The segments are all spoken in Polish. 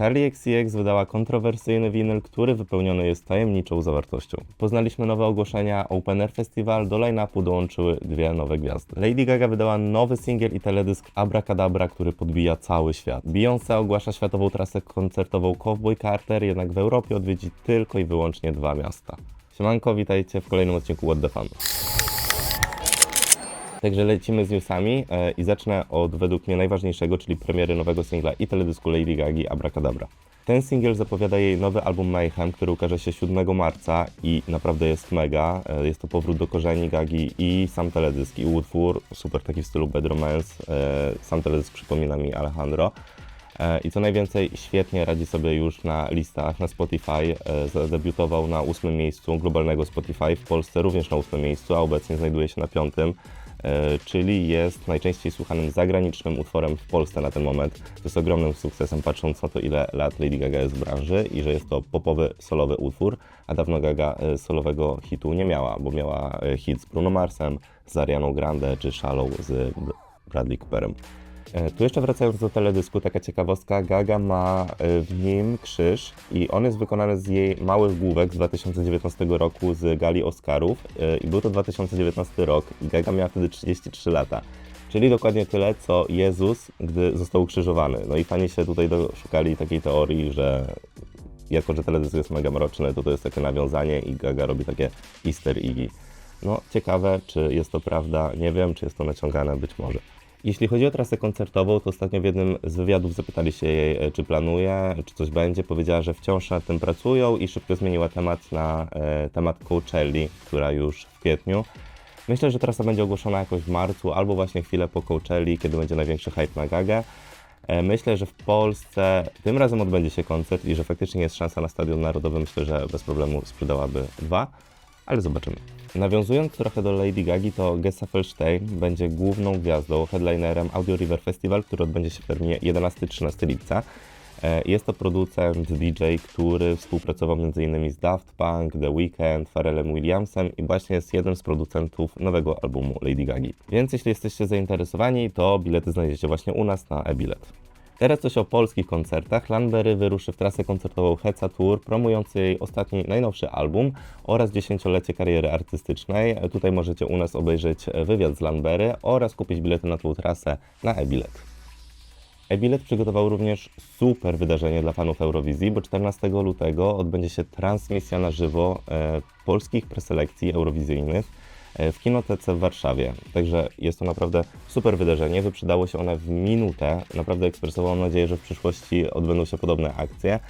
Charlie XCX wydała kontrowersyjny winyl, który wypełniony jest tajemniczą zawartością. Poznaliśmy nowe ogłoszenia Open Air Festival, do line-upu dołączyły dwie nowe gwiazdy. Lady Gaga wydała nowy singiel i teledysk Abracadabra, który podbija cały świat. Beyoncé ogłasza światową trasę koncertową Cowboy Carter, jednak w Europie odwiedzi tylko i wyłącznie dwa miasta. Siemanko, witajcie w kolejnym odcinku What the Fun. Także lecimy z newsami e, i zacznę od według mnie najważniejszego, czyli premiery nowego singla i teledysku Lady Gagi Abracadabra. Ten singiel zapowiada jej nowy album Mayhem, który ukaże się 7 marca i naprawdę jest mega. E, Jest to powrót do korzeni Gagi i sam teledysk i utwór, super taki w stylu Bad Romance. E, Sam teledysk przypomina mi Alejandro. I co najwięcej, świetnie radzi sobie już na listach na Spotify. Zadebiutował na ósmym miejscu globalnego Spotify, w Polsce również na ósmym miejscu, a obecnie znajduje się na piątym. E, Czyli jest najczęściej słuchanym zagranicznym utworem w Polsce na ten moment. To jest ogromnym sukcesem, patrząc na to, ile lat Lady Gaga jest w branży i że jest to popowy, solowy utwór, a dawno Gaga e, solowego hitu nie miała, bo miała e, hit z Bruno Marsem, z Arianą Grande czy Shallow z Bradley Cooperem. E, Tu jeszcze wracając do teledysku, taka ciekawostka, Gaga ma e, w nim krzyż i on jest wykonany z jej małych główek z 2019 roku z gali Oscarów e, i był to 2019 rok i Gaga miała wtedy 33 lata. Czyli dokładnie tyle, co Jezus, gdy został ukrzyżowany. No i fani się tutaj doszukali takiej teorii, że jako, że teledysk jest mega mroczny, to to jest takie nawiązanie i Gaga robi takie easter eggi. No, ciekawe, czy jest to prawda, nie wiem, czy jest to naciągane, być może. Jeśli chodzi o trasę koncertową, to ostatnio w jednym z wywiadów zapytali się jej, e, czy planuje, czy coś będzie. Powiedziała, że wciąż nad tym pracują i szybko zmieniła temat na e, temat Coachelli, która już w kwietniu. Myślę, że trasa będzie ogłoszona jakoś w marcu albo właśnie chwilę po Coachelli, kiedy będzie największy hype na Gagę. E, Myślę, że w Polsce tym razem odbędzie się koncert i że faktycznie jest szansa na Stadion Narodowy. Myślę, że bez problemu sprzedałaby dwa, ale zobaczymy. Nawiązując trochę do Lady Gagi, to Gessa Felstein będzie główną gwiazdą, headlinerem Audio River Festival, który odbędzie się w terminie 11-13 lipca. E, Jest to producent, DJ, który współpracował m.in. z Daft Punk, The Weeknd, Pharrellem Williamsem i właśnie jest jednym z producentów nowego albumu Lady Gagi. Więc jeśli jesteście zainteresowani, to bilety znajdziecie właśnie u nas na e-bilet. Teraz coś o polskich koncertach. Lanbery wyruszy w trasę koncertową Heca Tour, promując jej ostatni, najnowszy album oraz dziesięciolecie kariery artystycznej. Tutaj możecie u nas obejrzeć wywiad z Lanbery oraz kupić bilety na tą trasę na e-bilet. E-bilet przygotował również super wydarzenie dla fanów Eurowizji, bo 14 lutego odbędzie się transmisja na żywo e, polskich preselekcji eurowizyjnych e, w Kinotece w Warszawie. Także jest to naprawdę super wydarzenie. Wyprzedało się one w minutę. Naprawdę ekspresowo mam nadzieję, że w przyszłości odbędą się podobne akcje.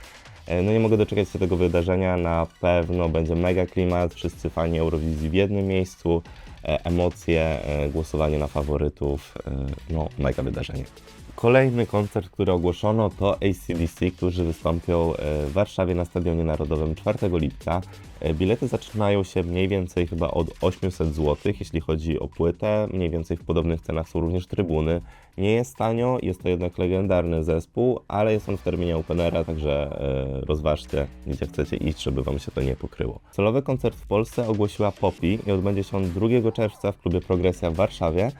E, No nie mogę doczekać się tego wydarzenia. Na pewno będzie mega klimat, wszyscy fani Eurowizji w jednym miejscu, e, emocje, e, głosowanie na faworytów. e, No, mega wydarzenie. Kolejny koncert, który ogłoszono, to ACDC, którzy wystąpią e, w Warszawie na Stadionie Narodowym 4 lipca. E, Bilety zaczynają się mniej więcej chyba od 800 zł, jeśli chodzi o płytę. Mniej więcej w podobnych cenach są również trybuny. Nie jest tanio, jest to jednak legendarny zespół, ale jest on w terminie openera, także e, rozważcie, gdzie chcecie iść, żeby Wam się to nie pokryło. Solowy koncert w Polsce ogłosiła Poppy i odbędzie się on 2 czerwca w klubie Progresja w Warszawie.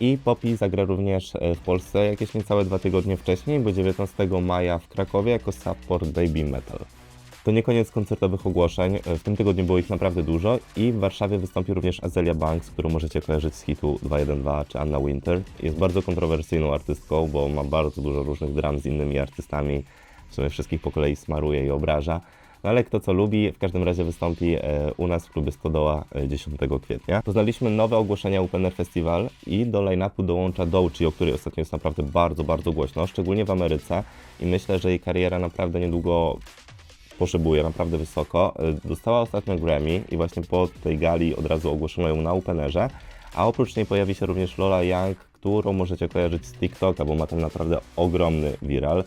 I Poppy zagra również e, w Polsce jakieś niecałe dwa tygodnie wcześniej, bo 19 maja w Krakowie jako support Baby Metal. To nie koniec koncertowych ogłoszeń, e, w tym tygodniu było ich naprawdę dużo i w Warszawie wystąpi również Azelia Banks, którą możecie kojarzyć z hitu 212 czy Anna Winter. Jest bardzo kontrowersyjną artystką, bo ma bardzo dużo różnych dram z innymi artystami, w sumie wszystkich po kolei smaruje i obraża. No ale kto co lubi, w każdym razie wystąpi e, u nas w klubie Stodoła e, 10 kwietnia. Poznaliśmy nowe ogłoszenia Open Air Festival i do line-upu dołącza Doechii, o której ostatnio jest naprawdę bardzo, bardzo głośno, szczególnie w Ameryce i myślę, że jej kariera naprawdę niedługo poszybuje, naprawdę wysoko. E, Dostała ostatnio Grammy i właśnie po tej gali od razu ogłoszono ją na Openerze, a oprócz niej pojawi się również Lola Young, którą możecie kojarzyć z TikToka, bo ma tam naprawdę ogromny viral.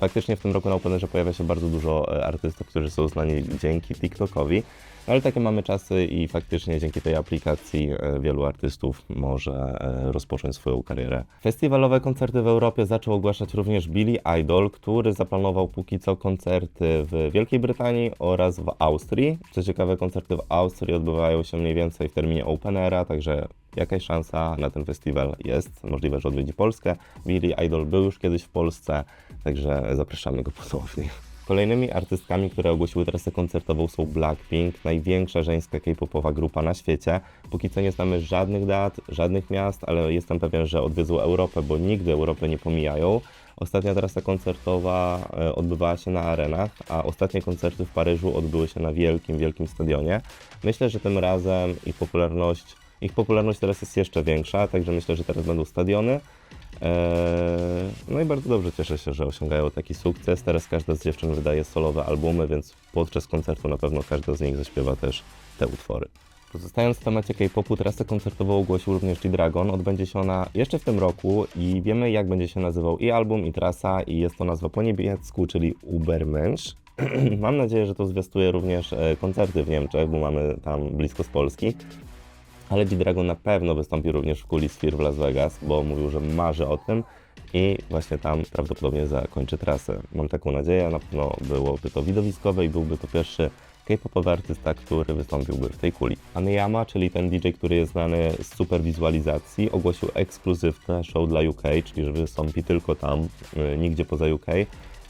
Faktycznie w tym roku na Openerze pojawia się bardzo dużo e, artystów, którzy są znani dzięki TikTokowi, ale takie mamy czasy i faktycznie dzięki tej aplikacji e, wielu artystów może e, rozpocząć swoją karierę. Festiwalowe koncerty w Europie zaczął ogłaszać również Billy Idol, który zaplanował póki co koncerty w Wielkiej Brytanii oraz w Austrii. Co ciekawe, koncerty w Austrii odbywają się mniej więcej w terminie Openera, także jakaś szansa na ten festiwal jest. Możliwe, że odwiedzi Polskę. Billy Idol był już kiedyś w Polsce, także zapraszamy go ponownie. Kolejnymi artystkami, które ogłosiły trasę koncertową są Blackpink, największa żeńska K-popowa grupa na świecie. Póki co nie znamy żadnych dat, żadnych miast, ale jestem pewien, że odwiedzą Europę, bo nigdy Europy nie pomijają. Ostatnia trasa koncertowa e, odbywała się na arenach, a ostatnie koncerty w Paryżu odbyły się na wielkim, wielkim stadionie. Myślę, że tym razem ich popularność, ich popularność teraz jest jeszcze większa, także myślę, że teraz będą stadiony. Eee, No i bardzo dobrze cieszę się, że osiągają taki sukces. Teraz każda z dziewczyn wydaje solowe albumy, więc podczas koncertu na pewno każda z nich zaśpiewa też te utwory. Pozostając w temacie K-popu, trasę koncertową ogłosił również G-Dragon. Odbędzie się ona jeszcze w tym roku i wiemy jak będzie się nazywał i album, i trasa i jest to nazwa po niemiecku, czyli Ubermensch. Mam nadzieję, że to zwiastuje również e, koncerty w Niemczech, bo mamy tam blisko z Polski. Ale G-Dragon na pewno wystąpi również w kuli Sphere w Las Vegas, bo mówił, że marzy o tym i właśnie tam prawdopodobnie zakończy trasę. Mam taką nadzieję, na pewno byłoby to widowiskowe i byłby to pierwszy K-popowy artysta, który wystąpiłby w tej kuli. Aneyama, czyli ten DJ, który jest znany z super wizualizacji, ogłosił ekskluzywne show dla UK, czyli że wystąpi tylko tam, y, nigdzie poza UK,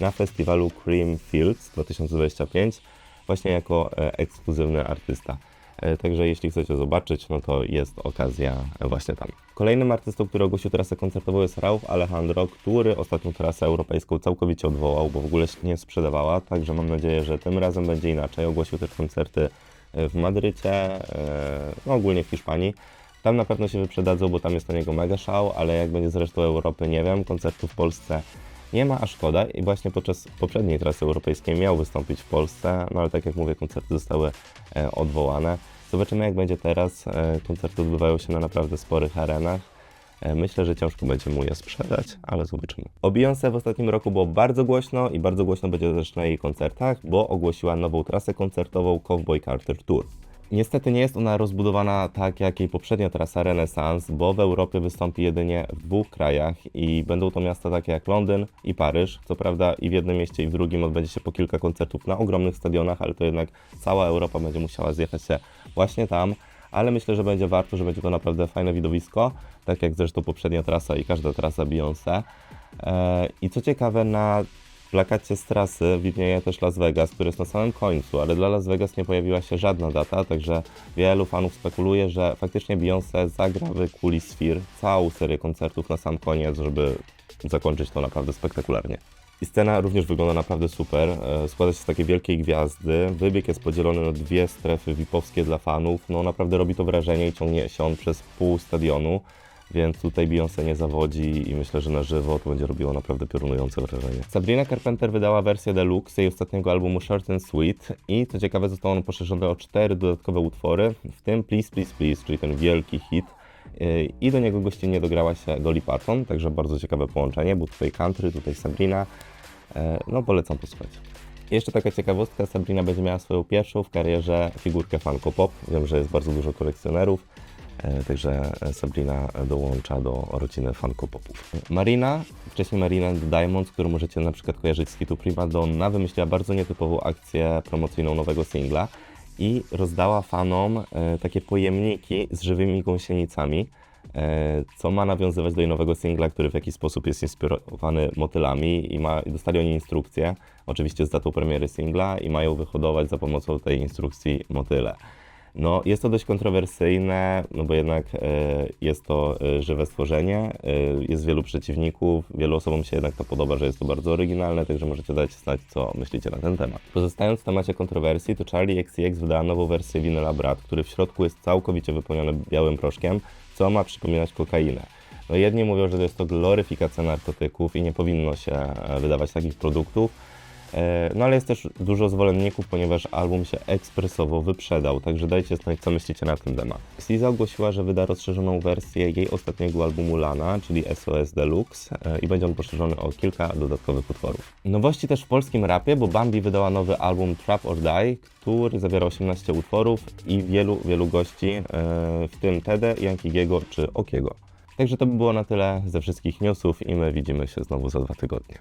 na festiwalu Cream Fields 2025, właśnie jako e, ekskluzywny artysta. E, Także jeśli chcecie zobaczyć, no to jest okazja właśnie tam. Kolejnym artystą, który ogłosił trasę koncertową jest Rauf Alejandro, który ostatnią trasę europejską całkowicie odwołał, bo w ogóle się nie sprzedawała, także mam nadzieję, że tym razem będzie inaczej. Ogłosił też koncerty e, w Madrycie, e, no ogólnie w Hiszpanii. Tam na pewno się wyprzedadzą, bo tam jest na niego mega szał, ale jak będzie z resztą Europy, nie wiem. Koncertów w Polsce nie ma, a szkoda. I właśnie podczas poprzedniej trasy europejskiej miał wystąpić w Polsce, no ale tak jak mówię, koncerty zostały e, odwołane. Zobaczymy jak będzie teraz. E, koncerty odbywają się na naprawdę sporych arenach. E, Myślę, że ciężko będzie mu je sprzedać, ale zobaczymy. O Beyoncé w ostatnim roku było bardzo głośno i bardzo głośno będzie też na jej koncertach, bo ogłosiła nową trasę koncertową Cowboy Carter Tour. Niestety nie jest ona rozbudowana tak jak jej poprzednia trasa Renaissance, bo w Europie wystąpi jedynie w dwóch krajach i będą to miasta takie jak Londyn i Paryż. Co prawda i w jednym mieście i w drugim odbędzie się po kilka koncertów na ogromnych stadionach, ale to jednak cała Europa będzie musiała zjechać się właśnie tam. Ale myślę, że będzie warto, że będzie to naprawdę fajne widowisko, tak jak zresztą poprzednia trasa i każda trasa Beyoncé. Eee, I co ciekawe, na plakacie z trasy widnieje też Las Vegas, który jest na samym końcu, ale dla Las Vegas nie pojawiła się żadna data, także wielu fanów spekuluje, że faktycznie Beyoncé zagra w kuli Sphere całą serię koncertów na sam koniec, żeby zakończyć to naprawdę spektakularnie. I scena również wygląda naprawdę super. E, Składa się z takiej wielkiej gwiazdy. Wybieg jest podzielony na dwie strefy VIP-owskie dla fanów. No naprawdę robi to wrażenie i ciągnie się on przez pół stadionu. Więc tutaj Beyoncé nie zawodzi i myślę, że na żywo to będzie robiło naprawdę piorunujące wrażenie. Sabrina Carpenter wydała wersję deluxe jej ostatniego albumu Short and Sweet i co ciekawe został on poszerzony o cztery dodatkowe utwory, w tym Please Please Please, czyli ten wielki hit. Yy, I do niego gościnnie dograła się Dolly Parton, także bardzo ciekawe połączenie, bo tutaj country, tutaj Sabrina. Yy, No polecam posłuchać. Jeszcze taka ciekawostka, Sabrina będzie miała swoją pierwszą w karierze figurkę Funko Pop. Wiem, że jest bardzo dużo kolekcjonerów, także Sabrina dołącza do rodziny Funko Popów. Marina, wcześniej Marina the Diamonds, którą możecie na przykład kojarzyć z hitu Prima Donna, wymyśliła bardzo nietypową akcję promocyjną nowego singla i rozdała fanom e, takie pojemniki z żywymi gąsienicami, e, co ma nawiązywać do jej nowego singla, który w jakiś sposób jest inspirowany motylami i, ma, dostali oni instrukcję, oczywiście z datą premiery singla i mają wyhodować za pomocą tej instrukcji motyle. No, jest to dość kontrowersyjne, no bo jednak e, jest to e, żywe stworzenie, e, jest wielu przeciwników, wielu osobom się jednak to podoba, że jest to bardzo oryginalne, także możecie dać znać, co myślicie na ten temat. Pozostając w temacie kontrowersji, to Charlie XCX wydała nową wersję winyla Brat, który w środku jest całkowicie wypełniony białym proszkiem, co ma przypominać kokainę. No jedni mówią, że to jest to gloryfikacja narkotyków i nie powinno się wydawać takich produktów, No ale jest też dużo zwolenników, ponieważ album się ekspresowo wyprzedał, także dajcie znać, co myślicie na ten temat. SZA ogłosiła, że wyda rozszerzoną wersję jej ostatniego albumu Lana, czyli SOS Deluxe e, i będzie on poszerzony o kilka dodatkowych utworów. Nowości też w polskim rapie, bo Bambi wydała nowy album Trap or Die, który zawiera 18 utworów i wielu, wielu gości, e, w tym Tede, Yankiego czy Okiego. Także to by było na tyle ze wszystkich newsów i my widzimy się znowu za dwa tygodnie.